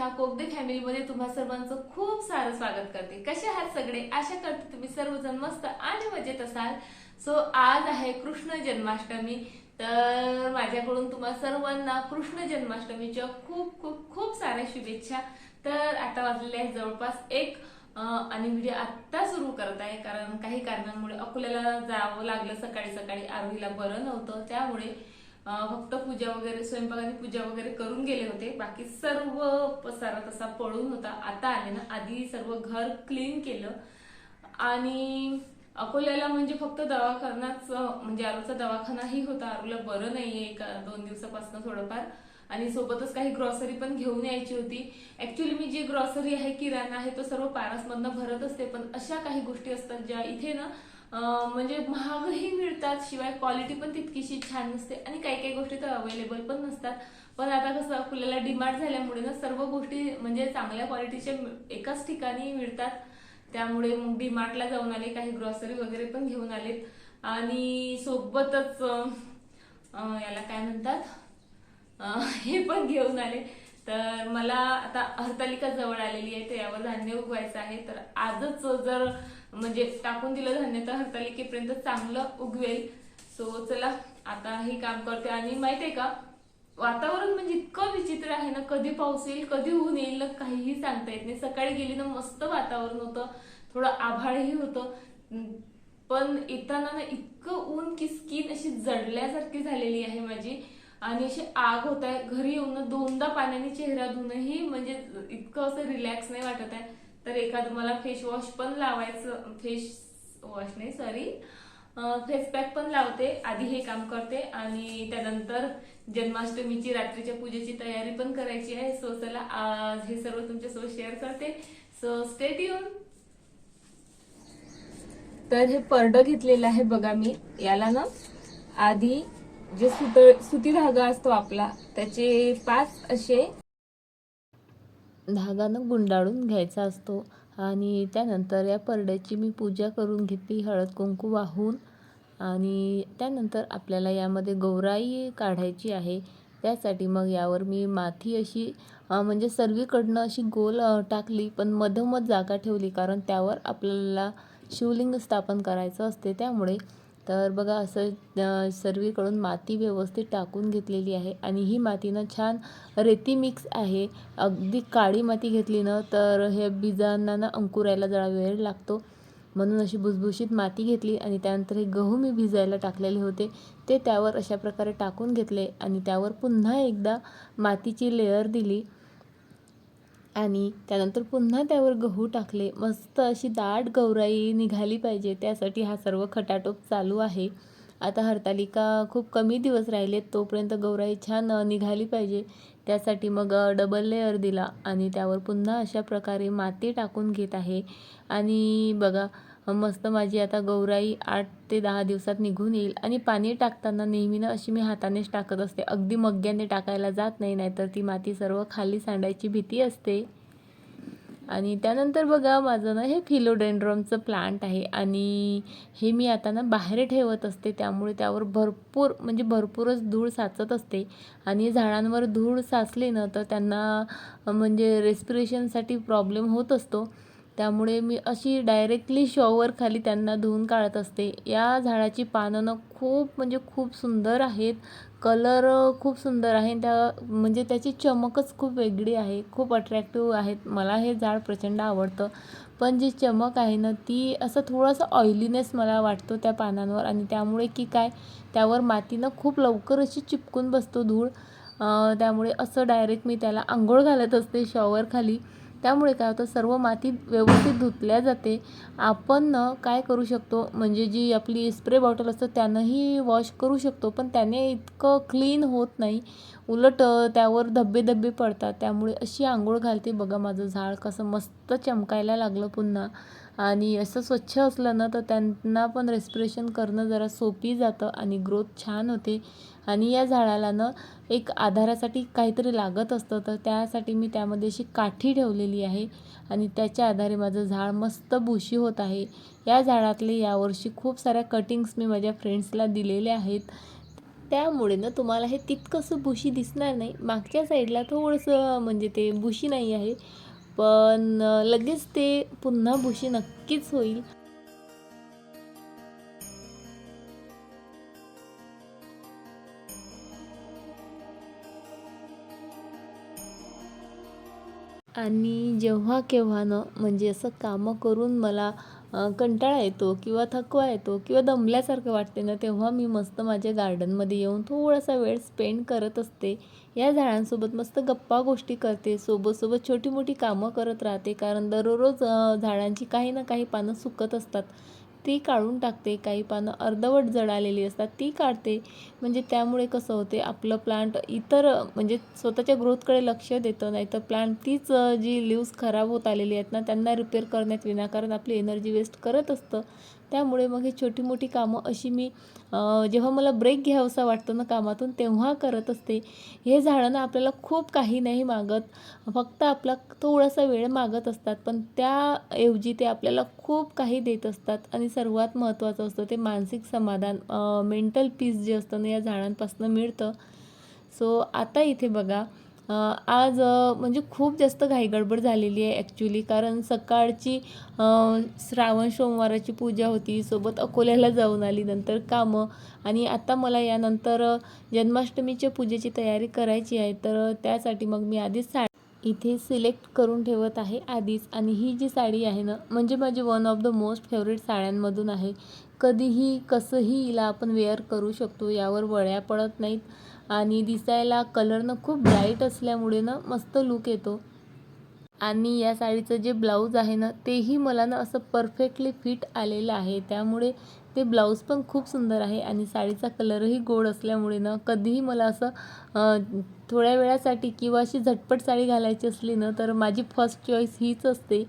ह्या कोकदे कोगदे फॅमिलीमध्ये तुम्हा सर्वांचं खूप सारं स्वागत करते. कसे आहात सगळे? आशा करते तुम्ही सर्वजण मस्त आणि मजेत असाल. सो आज आहे कृष्ण जन्माष्टमी. तर माझ्याकडून तुम्हा सर्वांना कृष्ण जन्माष्टमीच्या खूप खूप खूप साऱ्या शुभेच्छा. तर आता वाजलेले आहे जवळपास एक आणि व्हिडिओ आत्ता सुरू करत आहे. कारण काही कारणांमुळे अकोल्याला जावं लागलं. सकाळी सकाळी आरोहीला बरं नव्हतं. त्यामुळे फक्त पूजा वगैरे स्वयंपाक पूजा वगैरे करून गेले होते. बाकी सर्व पसारा तसा पळून होता. आता आले ना. आधी सर्व घर क्लीन केलं. आणि अकोल्याला म्हणजे फक्त दवाखानाच म्हणजे आरूचा दवाखानाही होता. आरूला बरं नाहीये एका दोन दिवसापासून थोडंफार. आणि सोबतच काही ग्रॉसरी पण घेऊन यायची होती. ऍक्च्युली मी जी ग्रॉसरी आहे किराणा आहे तो सर्व पारसमधनं भरत असते. पण अशा काही गोष्टी असतात ज्या इथे ना म्हणजे महागही मिळतात शिवाय क्वालिटी पण तितकीशी छान नसते आणि काही काही गोष्टी तर अवेलेबल पण नसतात. पण आता कसं अकोल्याला डिमांड झाल्यामुळे ना सर्व गोष्टी म्हणजे चांगल्या क्वालिटीच्या एकाच ठिकाणी मिळतात. त्यामुळे मग डीमार्टला जाऊन आले काही ग्रॉसरी वगैरे पण घेऊन आलेत. आणि सोबतच याला काय म्हणतात? हे पण घेऊन आले. तर मला आता हरतालिका जवळ आलेली आहे तर यावर धान्य उगवायचं आहे. तर आजच जर म्हणजे टाकून दिलं धान्य तर हरतालिकेपर्यंत चांगलं उगवेल. सो चला आता हे काम करते. आणि माहितीये का वातावरण म्हणजे इतकं विचित्र आहे ना कधी पाऊस येईल कधी ऊन येईल ना काहीही सांगता येत नाही. सकाळी गेली ना मस्त वातावरण होतं. थोडं आभाळही होतं. पण येताना ना इतकं ऊन की स्किन अशी जडल्यासारखी झालेली आहे माझी. आणि अशी आग होत आहे. घरी येऊन दोनदा पाण्याने चेहरा धुणंही म्हणजे इतकं असं रिलॅक्स नाही वाटत आहे. तर एखादं मला फेस वॉश पण लावायचं फेस वॉश नाही सॉरी फेस पॅक पण लावते. आधी हे काम करते आणि त्यानंतर जन्माष्टमीची रात्रीच्या पूजेची तयारी पण करायची आहे. सो चला आज हे सर्व तुमच्यासोबत शेअर करते. सो स्टेट येऊन तर हे परडं घेतलेलं आहे बघा मी. याला ना आधी जे सुत सुती धागा असतो आपला त्याचे पाच असे धागानं गुंडाळून घ्यायचा असतो आणि त्यानंतर या परड्याची मी पूजा करून घेतली हळद कुंकू वाहून. आणि त्यानंतर आपल्याला यामध्ये गौराई काढायची आहे. त्यासाठी मग यावर मी माथी अशी म्हणजे सर्वीकडनं अशी गोल टाकली पण मधोमध जागा ठेवली कारण त्यावर आपल्याला शिवलिंग स्थापन करायचं असते. त्यामुळे तर बघा असं सर्वीकडून माती व्यवस्थित टाकून घेतलेली आहे आणि ही मातीनं छान रेती मिक्स आहे. अगदी काळी माती घेतली ना तर हे बीजांना ना अंकुरायला जरा वेळ लागतो. म्हणून अशी भुसभुशीत माती घेतली आणि त्यानंतर हे गहू मी भिजायला टाकलेले होते. ते त्यावर अशा प्रकारे टाकून घेतले आणि त्यावर पुन्हा एकदा मातीची लेअर दिली. आणि त्यानंतर पुन्हा त्यावर गहू टाकले. मस्त अशी दाट गौराई निघाली पाहिजे. त्यासाठी हा सर्व खटाटोप चालू आहे. आता हरतालिका खूप कमी दिवस राहिलेत तोपर्यंत गौराई छान निघाली पाहिजे. त्यासाठी मग डबल लेअर दिला आणि त्यावर पुन्हा अशा प्रकारे माती टाकून घेत आहे. आणि बघा मस्त माझी आता गौराई आठ ते दहा दिवसात निघून येईल. आणि पाणी टाकताना नेहमीनं अशी मी हातानेच टाकत असते. अगदी मग्ग्याने टाकायला जात नाही नाहीतर ती माती सर्व खाली सांडायची भीती असते. आणि त्यानंतर बघा माझं ना हे फिलोडेंड्रमचं प्लांट आहे. आणि हे मी आता ना बाहेर ठेवत असते. त्यामुळे त्यावर भरपूर म्हणजे भरपूरच धूळ साचत असते. आणि झाडांवर धूळ साचली ना तर त्यांना म्हणजे रेस्पिरेशनसाठी प्रॉब्लेम होत असतो. त्यामुळे मी अशी डायरेक्टली शॉवर खाली त्यांना धुवून काढत असते. या झाडाची पानं ना खूप म्हणजे खूप सुंदर आहेत. कलर खूप सुंदर आहे. त्या म्हणजे त्याची चमकच खूप वेगळी आहे. खूप अट्रॅक्टिव्ह आहेत. मला हे झाड प्रचंड आवडतं. पण जी चमक आहे ना ती असं थोडंसं ऑइलीनेस मला वाटतो त्या पानांवर. आणि त्यामुळे की काय त्यावर मातीनं खूप लवकर अशी चिपकून बसतो धूळ. त्यामुळे असं डायरेक्ट मी त्याला आंघोळ घालत असते शॉवर खाली. त्यामुळे काय होतं सर्व माती व्यवस्थित धुतल्या जाते. आपण न काय करू शकतो म्हणजे जी आपली स्प्रे बॉटल असतं त्यानंही वॉश करू शकतो पण त्याने इतकं क्लीन होत नाही. उलट त्यावर धब्बे धब्बे पडतात. त्यामुळे अशी आंघोळ घालते. बघा माझं झाड कसं मस्त चमकायला लागलं पुन्हा. आणि असं स्वच्छ असलं ना तर त्यांना पण रेस्पिरेशन करणं जरा सोपी जातं आणि ग्रोथ छान होते. आणि या झाडाला ना एक आधारासाठी काहीतरी लागत असतं तर त्यासाठी मी त्यामध्ये अशी काठी ठेवलेली आहे आणि त्याच्या आधारे माझं झाड मस्त बुशी होत आहे. या झाडातले यावर्षी खूप साऱ्या कटिंग्स मी माझ्या फ्रेंड्सला दिलेल्या आहेत. त्यामुळे ना तुम्हाला हे तितकंसं बुशी दिसणार नाही. मागच्या साईडला थोडंसं म्हणजे ते बुशी नाही आहे पण लगेच ते पुन्हा बुशी नक्कीच होईल. आणि जेव्हा केव्हा न म्हणजे असं कामं करून मला कंटाळा येतो किंवा थकवा येतो किंवा दमल्यासारखं वाटते ना तेव्हा मी मस्त माझ्या गार्डनमध्ये येऊन थोडासा वेळ स्पेंड करत असते. या झाडांसोबत मस्त गप्पा गोष्टी करते सोबतसोबत छोटी मोठी कामं करत राहते कारण दररोज झाडांची काही ना काही पानं सुकत असतात. ती काढून टाकते. काही पानं अर्धवट जळालेली असतात ती काढते. म्हणजे त्यामुळे कसं होते आपलं प्लांट इतर म्हणजे स्वतःच्या ग्रोथकडे लक्ष देतं नाहीतर प्लांट तीच जी लिव्स खराब होत आलेली आहेत ना त्यांना रिपेअर करण्यात विनाकारण आपली एनर्जी वेस्ट करत असतं. त्यामुळे मग हे छोटी मोठी कामं अशी मी जेव्हा मला ब्रेक घ्यावंसा वाटतं ना कामातून तेव्हा करत असते. हे झाडं ना आपल्याला खूप काही नाही मागत. फक्त आपला थोडासा वेळ मागत असतात. पण त्याऐवजी ते आपल्याला खूप काही देत असतात. आणि सर्वात महत्त्वाचं असतं ते मानसिक समाधान मेंटल पीस जे असतं ना या झाडांपासून मिळतं. सो आता इथे बघा आज म्हणजे खूप जास्त घाईगडबड झालेली आहे ॲक्च्युली कारण सकाळची श्रावण सोमवाराची पूजा होती. सोबत अकोल्याला जाऊन आली नंतर कामं. आणि आता मला यानंतर जन्माष्टमीच्या पूजेची तयारी करायची आहे. तर त्यासाठी मग मी आधीच सा इथे सिलेक्ट करून ठेवत आहे आधीच. आणि ही जी साडी आहे ना म्हणजे माझी one of the most favourite साड्यांमधून आहे. कधीही कसंही हिला आपण वेअर करू शकतो यावर वळ्या पडत नाहीत. आणि दिसायला कलरनं खूप ब्राईट असल्यामुळे ना मस्त लुक येतो. आणि या साडीचं जे ब्लाऊज आहे ना तेही मला ना असं परफेक्टली फिट आलेलं आहे. त्यामुळे ते ब्लाऊज पण खूप सुंदर आहे आणि साडीचा कलरही गोड असल्यामुळे ना कधीही मला असं थोड्या वेळासाठी किंवा अशी झटपट साडी घालायची असली ना तर माझी फर्स्ट चॉईस हीच असते.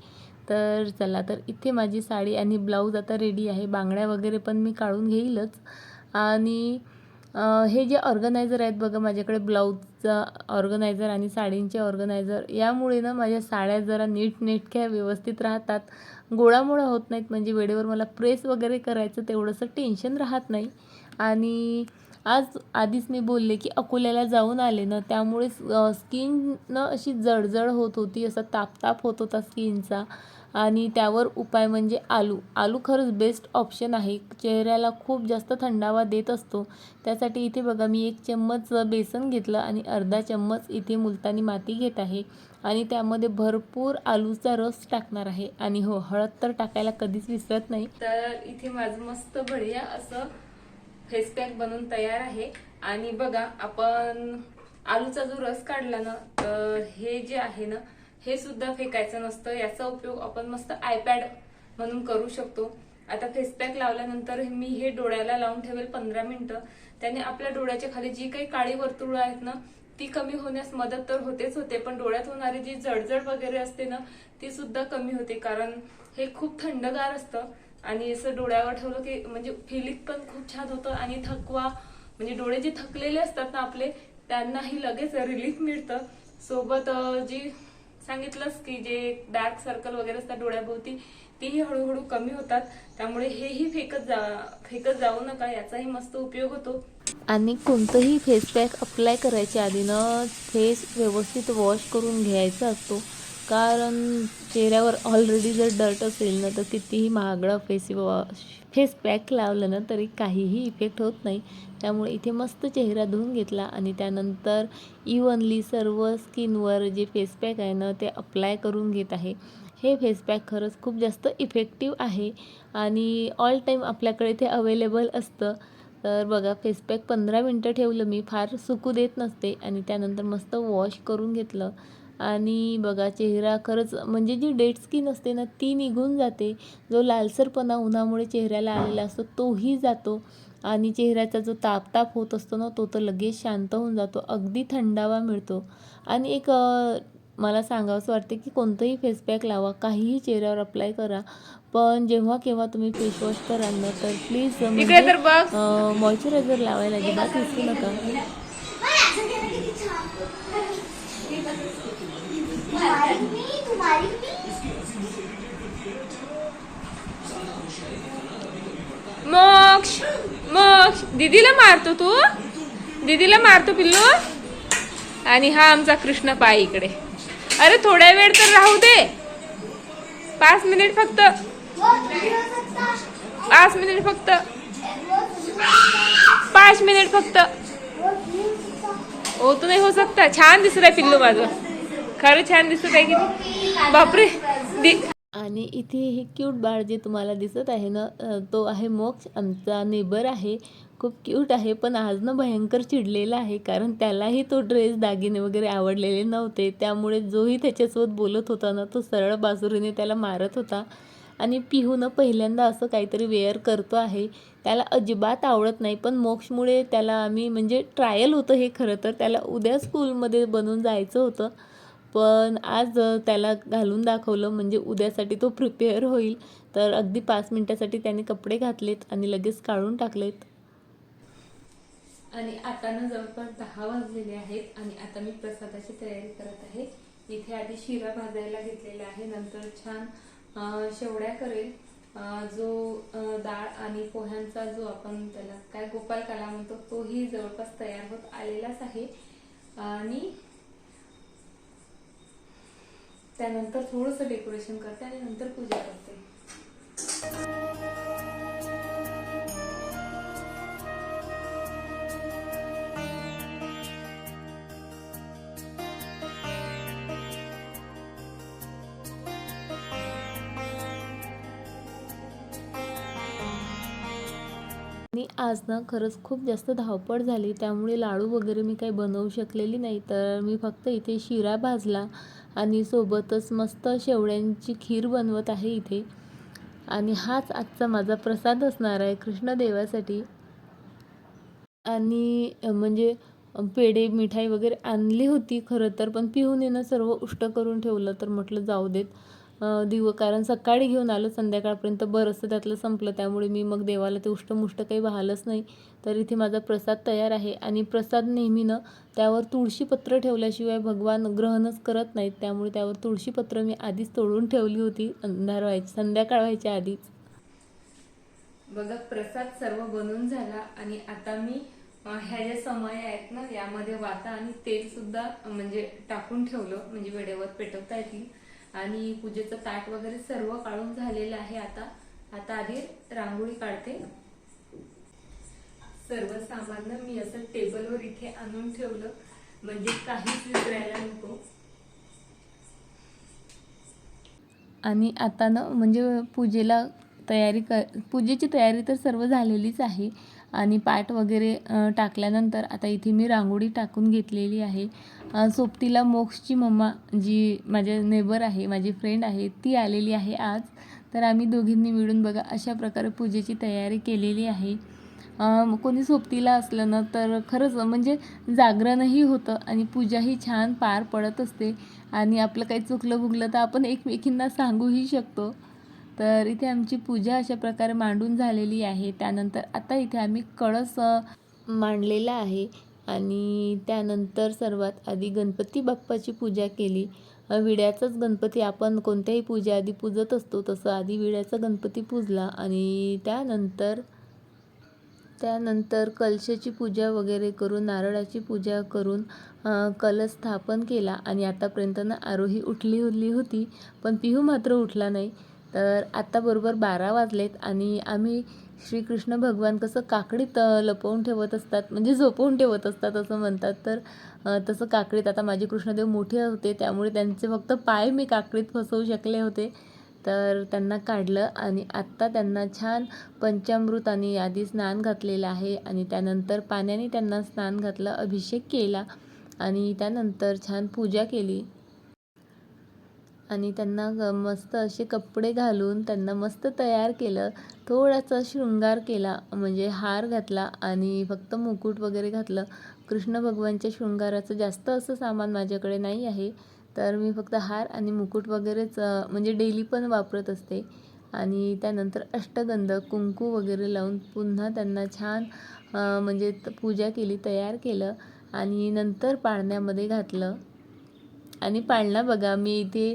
तर चला तर इथे माझी साडी आणि ब्लाऊज आता रेडी आहे. बांगड्या वगैरे पण मी काढून घेईलच. आणि हे जे ऑर्गनायझर आहेत बघा माझ्याकडे ब्लाऊजचा ऑर्गनायझर आणि साडींचे ऑर्गनायझर यामुळे ना माझ्या साड्या जरा नीटनेटक्या व्यवस्थित राहतात. गोळामोळा होत नाहीत म्हणजे वेळेवर मला प्रेस वगैरे करायचं तेवढंसं टेन्शन राहत नाही. आणि आज आधीच मी बोलले की अकोल्याला जाऊन आले ना त्यामुळे स्किन ना अशी जळजळ होत होती असा तापताप होत होता स्किनचा. आणि त्यावर उपाय म्हणजे आलू. आलू खरंच बेस्ट ऑप्शन आहे. चेहऱ्याला खूप जास्त थंडावा देत असतो. त्यासाठी इथे बघा मी एक चम्मच बेसन घेतलं आणि अर्धा चम्मच इथे मुलतानी माती घेत आहे. आणि त्यामध्ये भरपूर आलूचा रस टाकणार आहे. आणि हो हळद तर टाकायला कधीच विसरत नाही. तर इथे माझं मस्त बढिया असं फेस पॅक बनवून तयार आहे. आणि बघा आपण आलूचा जो रस काढला ना तर हे जे आहे ना हे सुद्धा फेकायचं नसतं. याचा उपयोग आपण मस्त आयपॅड म्हणून करू शकतो. आता फेसपॅक लावल्यानंतर मी हे डोळ्याला लावून ठेवेल पंधरा मिनिटं. त्याने आपल्या डोळ्याच्या खाली जी काही काळी वर्तुळं आहेत ना ती कमी होण्यास मदत तर होतेच होते पण डोळ्यात होणारी जी जडजड वगैरे असते ना ती सुद्धा कमी होते. कारण हे खूप थंडगार असतं आणि असं डोळ्यावर ठेवलं की म्हणजे फिलिंग पण खूप छान होतं आणि थकवा म्हणजे डोळे जे थकलेले असतात ना आपले त्यांनाही लगेच रिलीफ मिळतं. सोबत जी सांगितलंच की जे डार्क सर्कल वगैरे असतात डोळ्याभोवती तेही हळूहळू कमी होतात. त्यामुळे हेही फेकत जा फेकत जाऊ नका याचाही मस्त उपयोग होतो. आणि कोणतंही फेस पॅक अप्लाय करायच्या आधी ना फेस व्यवस्थित वॉश करून घ्यायचा असतो. कारण चेहऱ्यावर ऑलरेडी जर डर्ट असेल ना तर कितीही महागडा फेस वॉश फेस पॅक लावलं ना तरी काहीही इफेक्ट होत नाही. त्यामुळे इथे मस्त चेहरा धुवून घेतला आणि त्यानंतर इव्हनली सर्व स्किनवर जे फेसपॅक आहे ना ते अप्लाय करून घेत आहे. हे फेसपॅक खरंच खूप जास्त इफेक्टिव्ह आहे आणि ऑल टाईम आपल्याकडे ते अवेलेबल असतं. तर बघा फेसपॅक पंधरा मिनटं ठेवलं मी फार सुकू देत नसते आणि त्यानंतर मस्त वॉश करून घेतलं. आणि बघा चेहरा खरंच म्हणजे जी डेड स्किन असते ना ती निघून जाते. जो लालसरपणा उन्हामुळे चेहऱ्याला आलेला असतो तोही जातो. आणि चेहऱ्याचा जो ताप ताप होत असतो ना तो तर लगेच शांत होऊन जातो अगदी थंडावा मिळतो आणि एक मला सांगावंसं वाटते की कोणतंही फेस पॅक लावा काहीही चेहऱ्यावर अप्लाय करा पण जेव्हा केव्हा तुम्ही फेस वॉश कराल ना तर प्लीज मॉइश्चरायझर लावायला अजिबात विसरू नका तुम्हारी मी तुम्हारी मी मोक्ष मोक्ष दीदीला मारतो तू? दीदीला मारतो पिल्लू? आणि हा आमचा कृष्ण पाय इकडे. अरे थोड्या वेळ तर राहू दे. पाच मिनिट फक्त. पाच मिनिट फक्त. पाच मिनिट फक्त. हो ओ तू नाही हो सकता छान दिसत आहे पिल्लू माझं. खरं छान दिसत आहे की बापरे. दि आणि इथे हे क्यूट बाळ जे तुम्हाला दिसत आहे ना तो आहे मोक्ष. आमचा नेबर आहे. खूप क्यूट आहे पण आज ना भयंकर चिडलेला आहे कारण त्यालाही तो ड्रेस दागिने वगैरे आवडलेले नव्हते. त्यामुळे जोही त्याच्यासोबत बोलत होता ना तो सरळ बासुरीने त्याला मारत होता. आणि पिहूनं पहिल्यांदा असं काहीतरी वेअर करतो आहे. त्याला अजिबात आवडत नाही पण मोक्षमुळे त्याला आम्ही म्हणजे ट्रायल होतं हे खरं तर. त्याला उद्या स्कूलमध्ये बनून जायचं होतं. पण आज त्याला घालून दाखवलं म्हणजे उद्यासाठी तो प्रिपेअर होईल. तर अगदी पाच मिनटासाठी त्याने कपडे घातलेत आणि लगेच काढून टाकलेत. आणि आता ना जवळपास दहा वाजलेले आहेत आणि आता मी प्रसादाची तयारी करत आहे. इथे आधी शिरा भाजायला घेतलेला आहे. नंतर छान शेवड्या करेल. जो डाळ आणि पोह्यांचा जो आपण त्याला काय गोपाल काला म्हणतो तोही जवळपास तयार होत आलेलाच आहे. आणि त्यानंतर थोडंसं डेकोरेशन करते आणि नंतर पूजा करते. आज ना खरंच खूप जास्त धावपळ झाली. त्यामुळे लाडू वगैरे मी काही बनवू शकलेली नाही. तर मी फक्त इथे शिरा भाजला आणि सोबतच मस्त शेवड्यांची खीर बनवत आहे इथे. आणि हाच आजचा माझा प्रसाद असणार आहे कृष्णदेवासाठी. आणि म्हणजे पेढे मिठाई वगैरे आणली होती खरं तर पण पिहून येणं सर्व उष्ट करून ठेवलं. तर म्हटलं जाऊ देत. दिव. कारण सकाळी घेऊन आलो संध्याकाळपर्यंत बरंचसं त्यातलं संपलं. त्यामुळे मी मग देवाला ते उष्टमुष्ट काही वाहलंच नाही. तर इथे माझा प्रसाद तयार आहे. आणि प्रसाद नेहमीनं त्यावर तुळशीपत्र ठेवल्याशिवाय भगवान ग्रहणच करत नाहीत. त्यामुळे त्यावर तुळशीपत्र मी आधीच तोडून ठेवली होती. अंधार व्हायची संध्याकाळ व्हायच्या आधीच. बघा प्रसाद सर्व बनून झाला. आणि आता मी ह्या ज्या समय आहेत ना यामध्ये वाता आणि तेल सुद्धा म्हणजे टाकून ठेवलं. म्हणजे वेळेवर पेटवता येतील. आणि पूजेचं ताट वगैरे सर्व काढून झालेलं आहे आता. आता आधी रांगोळी काढते. सर्व सामान मी असं टेबलवर इथे आणून ठेवलं. म्हणजे काहीच विसरायला नको. आणि आता ना म्हणजे पूजेला तयारी कर पूजेची तयारी तर सर्व झालेलीच आहे. आणि पाट वगैरे टाकल्यानंतर आता इथे मी रांगोळी टाकून घेतलेली आहे. सोबतीला मोक्षची मम्मा जी माझ्या नेबर आहे माझी फ्रेंड आहे ती आलेली आहे आज. तर आम्ही दोघींनी मिळून बघा अशा प्रकारे पूजेची तयारी केलेली आहे. कोणी सोबतीला असलं ना तर खरंच म्हणजे जागरणही होतं आणि पूजाही छान पार पडत असते. आणि आपलं काही चुकलं बुकलं तर आपण एकमेकींना सांगूही शकतो. तर इथे आमची पूजा अशा प्रकारे मांडून झालेली आहे. त्यानंतर आता इथे आम्ही कळस मांडलेला आहे. आणि त्यानंतर सर्वात आधी गणपती बाप्पाची पूजा केली. विड्याचाच गणपती आपण कोणत्याही पूजा आधी पूजत असतो तसं आधी विड्याचा गणपती पूजला आणि त्यानंतर त्यानंतर कलशाची पूजा वगैरे करून नारळाची पूजा करून कलश स्थापन केला आणि आतापर्यंत ना आरोही उठली उरली होती पण पिहू मात्र उठला नाही. तर आत्ता बरोबर बारा वाजलेत आणि आम्ही श्रीकृष्ण भगवान कसं काकडीत लपवून ठेवत असतात म्हणजे झोपवून ठेवत असतात असं म्हणतात. तर तसं काकडीत आता माझे कृष्णदेव मोठे होते त्यामुळे त्यांचे फक्त पाय मी काकडीत फसवू शकले होते. तर त्यांना काढलं आणि आत्ता त्यांना छान पंचामृत आणि आधी स्नान घातलेलं आहे आणि त्यानंतर पाण्याने त्यांना स्नान घातलं अभिषेक केला आणि त्यानंतर छान पूजा केली. आणि त्यांना मस्त असे कपडे घालून त्यांना मस्त तयार केलं. थोडासा शृंगार केला म्हणजे हार घातला आणि फक्त मुकुट वगैरे घातलं. कृष्ण भगवानच्या शृंगाराचं जास्त असं सामान माझ्याकडे नाही आहे. तर मी फक्त हार आणि मुकुट वगैरेच म्हणजे डेली पण वापरत असते. आणि त्यानंतर अष्टगंध कुंकू वगैरे लावून पुन्हा त्यांना छान म्हणजे पूजा केली तयार केलं आणि नंतर पाळण्यामध्ये घातलं. आणि पाळणा बघा मी इथे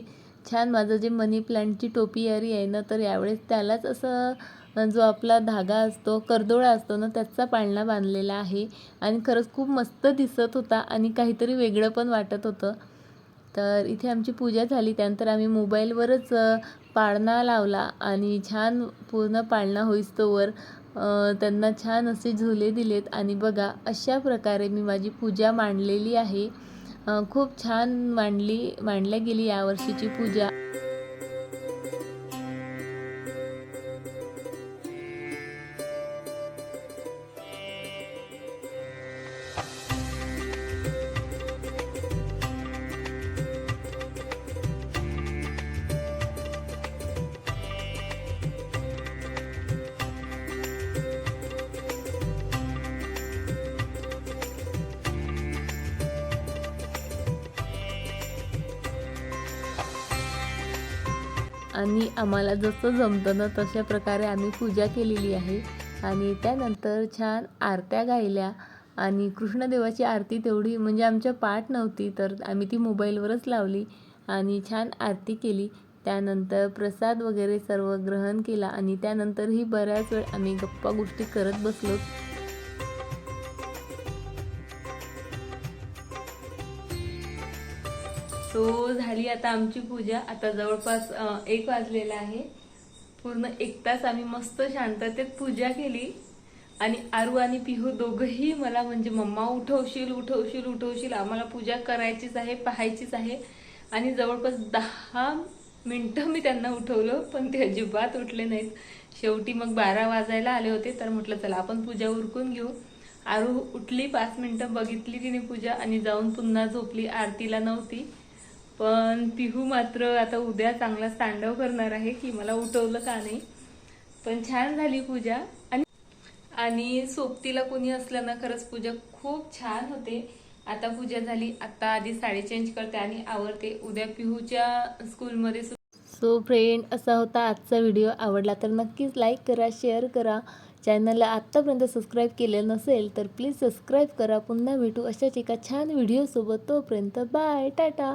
छान माझं जे मनी प्लांटची टोपियारी आहे ना तर यावेळेस त्यालाच असं जो आपला धागा असतो कर्दोळा असतो ना त्याचा पाळणा बांधलेला आहे. आणि खरंच खूप मस्त दिसत होता आणि काहीतरी वेगळं पण वाटत होतं. तर इथे आमची पूजा झाली. त्यानंतर आम्ही मोबाईलवरच पाळणा लावला आणि छान पूर्ण पाळणा होईस्तोवर त्यांना छान असे झुले दिलेत. आणि बघा अशा प्रकारे मी माझी पूजा मांडलेली आहे. खूप छान मांडली मांडल्या गेली यावर्षीची पूजा. आणि आम्हाला जसं जमतं ना तशा प्रकारे आम्ही पूजा केलेली आहे. आणि त्यानंतर छान आरत्या गायल्या. आणि कृष्णदेवाची आरती तेवढी म्हणजे आमच्या पाठ नव्हती तर आम्ही ती मोबाईलवरच लावली आणि छान आरती केली. त्यानंतर प्रसाद वगैरे सर्व ग्रहण केला आणि त्यानंतरही बऱ्याच वेळ आम्ही गप्पा गोष्टी करत बसलो. सो झाली आता आमची पूजा. आता जवळपास एक वाजलेला आहे. पूर्ण एक तास आम्ही मस्त शांततेत पूजा केली. आणि आरू आणि पिहू दोघंही मला म्हणजे मम्मा उठवशील उठवशील उठवशील आम्हाला पूजा करायचीच आहे पाहायचीच आहे. आणि जवळपास दहा मिनटं मी त्यांना उठवलं पण ते अजिबात उठले नाहीत. शेवटी मग बारा वाजायला आले होते तर म्हटलं चला आपण पूजा उरकून घेऊ. आरू उठली पाच मिनटं बघितली तिने पूजा आणि जाऊन पुन्हा झोपली. आरतीला नव्हती. पण पिहू मात्र आता उद्या चांगला तांडव करणार आहे की मला उठवलं का नाही. पण छान झाली पूजा. आणि आणि सोबतीला कोणी असलं ना खरंच पूजा खूप छान होते. आता पूजा झाली आता आधी साडी चेंज करते आणि आवडते उद्या पिहूच्या स्कूलमध्ये सो फ्रेंड असा होता आजचा व्हिडिओ आवडला तर नक्कीच लाईक करा शेअर करा. चॅनलला आत्तापर्यंत सबस्क्राईब केलं नसेल तर प्लीज सबस्क्राईब करा. पुन्हा भेटू अशाच एका छान व्हिडिओसोबत तोपर्यंत बाय टाटा.